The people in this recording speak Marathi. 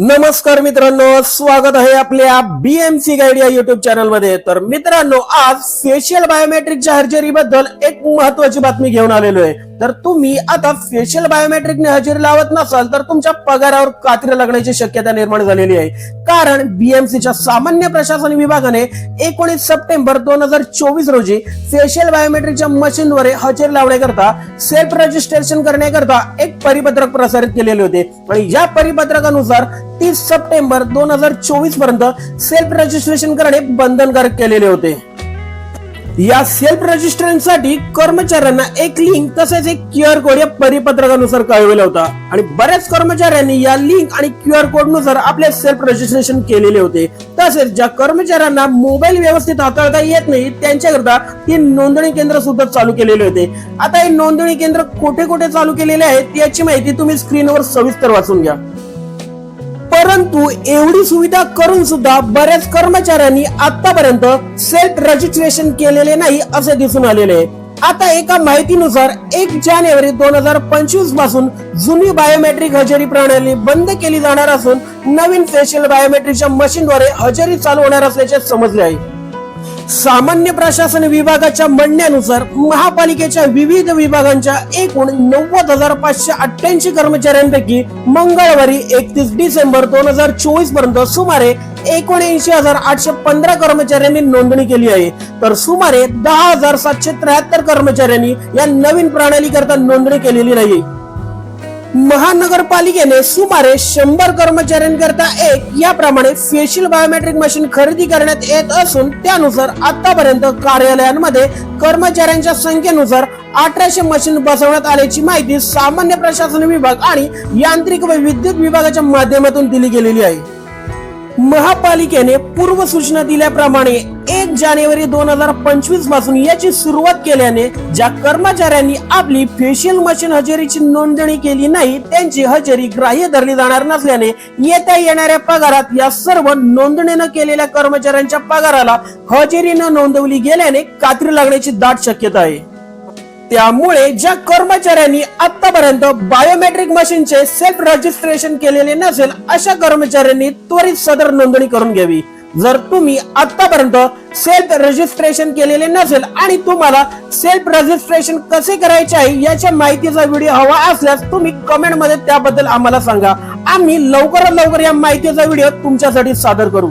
नमस्कार मित्रांनो स्वागत आहे आपल्या बीएमसी गाईड या युट्यूब चॅनलमध्ये. तर मित्रांनो आज फेशियल बायोमेट्रिकच्या हर्जरी बद्दल एक महत्वाची बातमी घेऊन आलेलो आहे. तर तुम्ही आता फेशियल बायोमेट्रिकने हजेरी लावत नसाल तर तुमच्या पगारावर कात्री लागण्याची शक्यता निर्माण झालेली आहे. कारण बीएमसीच्या सामान्य प्रशासन विभागाने एकोणीस सप्टेंबर दोन हजार चोवीस रोजी फेशियल बायोमेट्रिकच्या मशीनद्वारे हजेरी लावण्याकरता सेल्फ रजिस्ट्रेशन करण्याकरता एक परिपत्रक प्रसारित केलेले होते. आणि या परिपत्रकानुसार तीस सप्टेंबर दोन हजार चोवीसपर्यंत सेल्फ रजिस्ट्रेशन करणे बंधनकारक केलेले होते. या सेल्फ रजिस्ट्रेशनसाठी कर्मचाऱ्यांना एक लिंक तसेच एक क्यू आर कोड या परिपत्रकानुसार कळविला होता. आणि बऱ्याच कर्मचाऱ्यांनी या लिंक आणि क्यूआर कोडनुसार आपले सेल्फ रजिस्ट्रेशन केलेले होते. तसेच ज्या कर्मचाऱ्यांना मोबाईल व्यवस्थित हाताळता येत नाही त्यांच्याकरता ती नोंदणी केंद्र सुद्धा चालू केलेले होते. आता हे नोंदणी केंद्र कुठे कुठे चालू केलेले आहेत याची माहिती तुम्ही स्क्रीनवर सविस्तर वाचून घ्या. परंतु एवढी सुविधा करून सुद्धा बऱ्याच कर्मचाऱ्यांनी आतापर्यंत सेल्फ रजिस्ट्रेशन केलेले नाही असे दिसून आलेले. आहे आता एका माहितीनुसार एक जानेवारी दोन हजार पंचवीसपासून जुनी बायोमेट्रिक हजेरी प्रणाली बंद केली जाणार असून नवीन फेशियल बायोमेट्रिकच्या मशीनद्वारे हजेरी चालू होणार असल्याचे समजले आहे. सामान्य प्रशासन विभागाच्या म्हणण्यानुसार महापालिकेच्या विविध विभागांच्या एकूण नव्वद हजार पाचशे अठ्ठ्याऐंशी कर्मचाऱ्यांपैकी मंगळवारी एकतीस डिसेंबर दोन हजार चोवीसपर्यंत सुमारे एकोणऐंशी हजार आठशे पंधरा कर्मचाऱ्यांनी नोंदणी केली आहे. तर सुमारे दहा हजार सातशे त्र्याहत्तर कर्मचाऱ्यांनी या नवीन प्रणाली करता नोंदणी केलेली नाही. महानगरपालिकेने सुमारे शंभर कर्मचाऱ्यांकरता एक याप्रमाणे फेशियल बायोमेट्रिक मशीन खरेदी करण्यात येत असून त्यानुसार आतापर्यंत कार्यालयांमध्ये कर्मचाऱ्यांच्या संख्येनुसार अठराशे मशीन बसवण्यात आल्याची माहिती सामान्य प्रशासन विभाग आणि यांत्रिक व विद्युत विभागाच्या माध्यमातून दिली गेलेली आहे. महापालिकेने पूर्व सूचना दिल्याप्रमाणे एक जानेवारी दोन हजार पंचवीसपासून याची सुरुवात केल्याने ज्या कर्मचाऱ्यांनी आपली फेशियल मशीन हजेरीची नोंदणी केली नाही त्यांची हजेरी ग्राह्य धरली जाणार नसल्याने येत्या येणाऱ्या पगारात या सर्व नोंदणीनं केलेल्या कर्मचाऱ्यांच्या पगाराला हजेरी न नोंदवली गेल्याने कात्री लागण्याची दाट शक्यता आहे. त्यामुळे ज्या कर्मचाऱ्यांनी आतापर्यंत बायोमेट्रिक मशीनचे सेल्फ रजिस्ट्रेशन केलेले नसेल अशा कर्मचाऱ्यांनी त्वरित सदर नोंदणी करून घ्यावी. जर तुम्ही आतापर्यंत सेल्फ रजिस्ट्रेशन केलेले नसेल आणि तुम्हाला सेल्फ रजिस्ट्रेशन कसे करायचे आहे याच्या माहितीचा व्हिडिओ हवा असल्यास तुम्ही कमेंटमध्ये त्याबद्दल आम्हाला सांगा. आम्ही लवकरात लवकर या माहितीचा व्हिडिओ तुमच्यासाठी सादर करू.